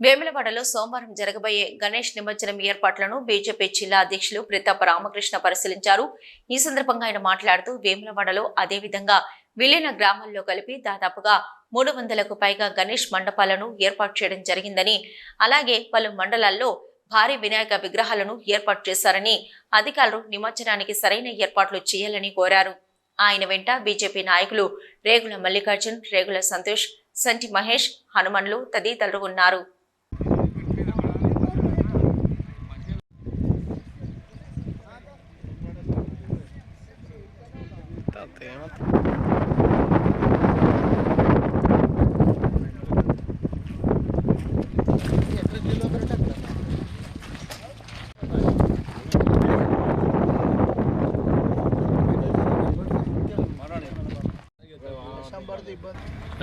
వేములవాడలో సోమవారం జరగబోయే గణేష్ నిమజ్జనం ఏర్పాట్లను బీజేపీ జిల్లా అధ్యక్షులు ప్రతాప రామకృష్ణ పరిశీలించారు. ఈ సందర్భంగా ఆయన మాట్లాడుతూ వేములవాడలో అదేవిధంగా విలీన గ్రామాల్లో కలిపి దాదాపుగా మూడు వందలకు పైగా గణేష్ మండపాలను ఏర్పాటు చేయడం జరిగిందని అలాగే పలు మండలాల్లో భారీ వినాయక విగ్రహాలను ఏర్పాటు చేశారని అధికారులు నిమజ్జనానికి సరైన ఏర్పాట్లు చేయాలని కోరారు. ఆయన వెంట బీజేపీ నాయకులు రేగుల మల్లికార్జున్ రేగుల సంతోష్ సంటి మహేష్ హనుమన్లు తదితరులు ఉన్నారు.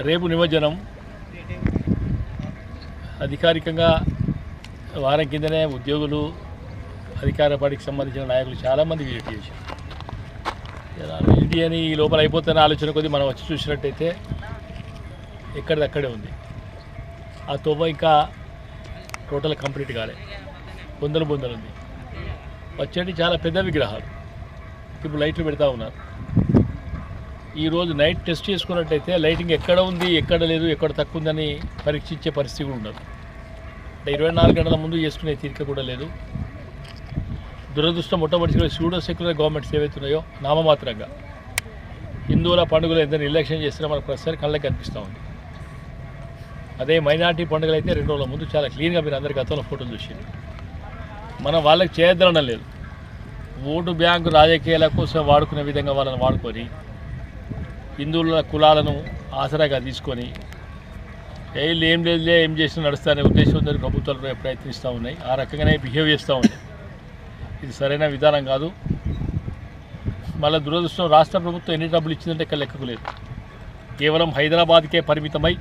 రేపు నిమజ్జనం. అధికారికంగా వారం కిందనే ఉద్యోగులు అధికార పార్టీకి సంబంధించిన నాయకులు చాలామంది విజిట్ చేశారు. ఇది అని ఈ లోపల అయిపోతున్న ఆలోచన కొద్ది మనం వచ్చి చూసినట్టయితే ఎక్కడిది అక్కడే ఉంది. ఆ తొవ్వ ఇంకా టోటల్ కంప్లీట్ కాలే. బొందలు బొందలు ఉంది. వచ్చేటి చాలా పెద్ద విగ్రహాలు. ఇప్పుడు లైట్లు పెడతా ఉన్నారు. ఈరోజు నైట్ టెస్ట్ చేసుకున్నట్టయితే లైటింగ్ ఎక్కడ ఉంది ఎక్కడ లేదు ఎక్కడ తక్కువ ఉందని పరీక్షించే పరిస్థితి కూడా ఉండదు. అంటే ఇరవై నాలుగు గంటల ముందు చేసుకునే తీరిక కూడా లేదు. దురదృష్టం మొట్టమొదటిగా సూడో సెక్యులర్ గవర్నమెంట్స్ ఏవైతున్నాయో నామమాత్రంగా. హిందువుల పండుగలు ఎంత నిర్లక్ష్యం చేసినా మనకు ప్రతిసారి కళ్ళకి కనిపిస్తూ ఉంది. అదే మైనార్టీ పండుగలు అయితే రెండు రోజుల ముందు చాలా క్లీన్గా మీరు అందరి గతంలో ఫోటోలు చూసింది మనం వాళ్ళకి చేయొద్దనడం లేదు. ఓటు బ్యాంకు రాజకీయాల కోసం వాడుకునే విధంగా వాళ్ళని వాడుకొని హిందువుల కులాలను ఆసరాగా తీసుకొని ఏ ఏం లేదులే ఏం చేసినా నడుస్తారనే ఉద్దేశంతో ప్రభుత్వాలు ప్రయత్నిస్తూ ఉన్నాయి. ఆ రకంగానే బిహేవ్ చేస్తూ ఉన్నాయి. ఇది సరైన విధానం కాదు. మళ్ళీ దురదృష్టం రాష్ట్ర ప్రభుత్వం ఎన్ని డబ్బులు ఇచ్చిందంటే ఇక్కడ లెక్కకు లేదు. కేవలం హైదరాబాద్కే పరిమితమై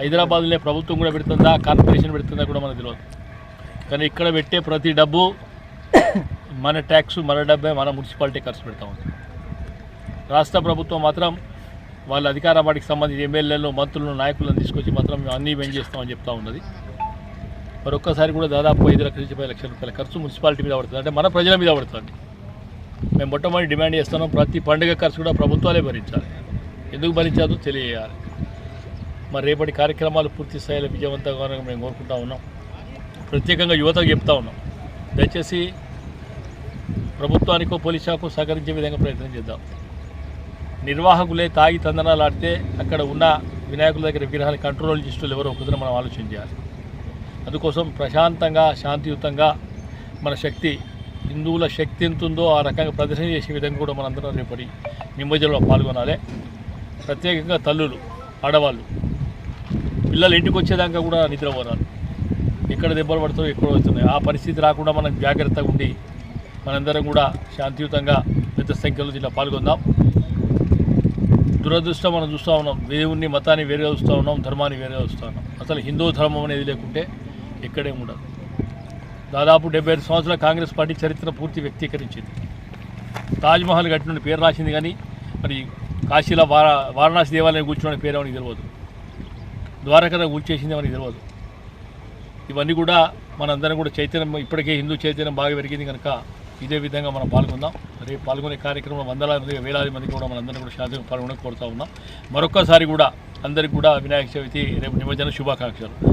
హైదరాబాద్లో ప్రభుత్వం కూడా పెడుతుందా కార్పొరేషన్ పెడుతుందా కూడా మనకు తెలియదు కానీ ఇక్కడ పెట్టే ప్రతి డబ్బు మన ట్యాక్స్ మన డబ్బే మన మున్సిపాలిటీ ఖర్చు పెడతా ఉంది. రాష్ట్ర ప్రభుత్వం మాత్రం వాళ్ళ అధికార పార్టీకి సంబంధించి ఎమ్మెల్యేలు మంత్రులను నాయకులను తీసుకొచ్చి మాత్రం అన్నీ మేము చేస్తామని చెప్తా ఉన్నది. మరి ఒక్కసారి కూడా దాదాపు ఐదు లక్షల నుంచి పది లక్షల రూపాయల ఖర్చు మున్సిపాలిటీ మీద పడుతుంది. అంటే మన ప్రజల మీద పడుతుంది. మేము మొట్టమొదటి డిమాండ్ చేస్తున్నాం ప్రతి పండుగ ఖర్చు కూడా ప్రభుత్వాలే భరించాలి. ఎందుకు భరించాలో తెలియజేయాలి. మరి రేపటి కార్యక్రమాలు పూర్తి స్థాయిలో విజయవంతంగా మేము కోరుకుంటా ఉన్నాం. ప్రత్యేకంగా యువతకు చెప్తా ఉన్నాం. దయచేసి ప్రభుత్వానికో పోలీస్ శాఖకు సహకరించే విధంగా ప్రయత్నం చేద్దాం. నిర్వాహకులే తాగి తందనాలు ఆడితే అక్కడ ఉన్న వినాయకుల దగ్గర విగ్రహాన్ని కంట్రోల్ చేసేటోళ్ళు ఎవరో ఒకరిని మనం ఆలోచన చేయాలి. అందుకోసం ప్రశాంతంగా శాంతియుతంగా మన శక్తి హిందువుల శక్తి ఎంత ఉందో ఆ రకంగా ప్రదర్శన చేసే విధంగా కూడా మనందరం రేపటి నిమజ్జనంలో పాల్గొనాలి. ప్రత్యేకంగా తల్లులు ఆడవాళ్ళు పిల్లలు ఇంటికి వచ్చేదాకా కూడా నిద్రపోరాలు. ఎక్కడ దెబ్బలు పడుతాయో ఎక్కడ వస్తున్నాయి ఆ పరిస్థితి రాకుండా మనం జాగ్రత్తగా ఉండి మనందరం కూడా శాంతియుతంగా పెద్ద సంఖ్యలో ఇలా పాల్గొందాం. దురదృష్టం మనం చూస్తూ ఉన్నాం. దేవుణ్ణి మతాన్ని వేరుగా చూస్తూ ఉన్నాం ధర్మాన్ని వేరుగా చూస్తూ ఉన్నాం. అసలు హిందూ ధర్మం అనేది లేకుంటే ఎక్కడే ఉండదు. దాదాపు డెబ్బై ఐదు సంవత్సరాల కాంగ్రెస్ పార్టీ చరిత్ర పూర్తి వ్యక్తీకరించింది. తాజ్మహల్ కట్టిన పేరు రాసింది కానీ మరి కాశీలో వారా వారణాసి దేవాలయం కూర్చున్న పేరు మనకి తెలియదు ద్వారకథ కూర్చేసింది మనకి తెలియదు ఇవన్నీ కూడా మనందరం కూడా చైతన్యం ఇప్పటికే హిందూ చైతన్యం బాగా పెరిగింది కనుక ఇదే విధంగా మనం పాల్గొందాం. రేపు పాల్గొనే కార్యక్రమంలో వందలాది మంది వేలాది మంది కూడా మనందరం కూడా శాంతిగా పాల్గొనడం కోరుతా ఉన్నాం. మరొక్కసారి కూడా అందరికీ కూడా వినాయక చవితి రేపు నిమజ్జన శుభాకాంక్షలు.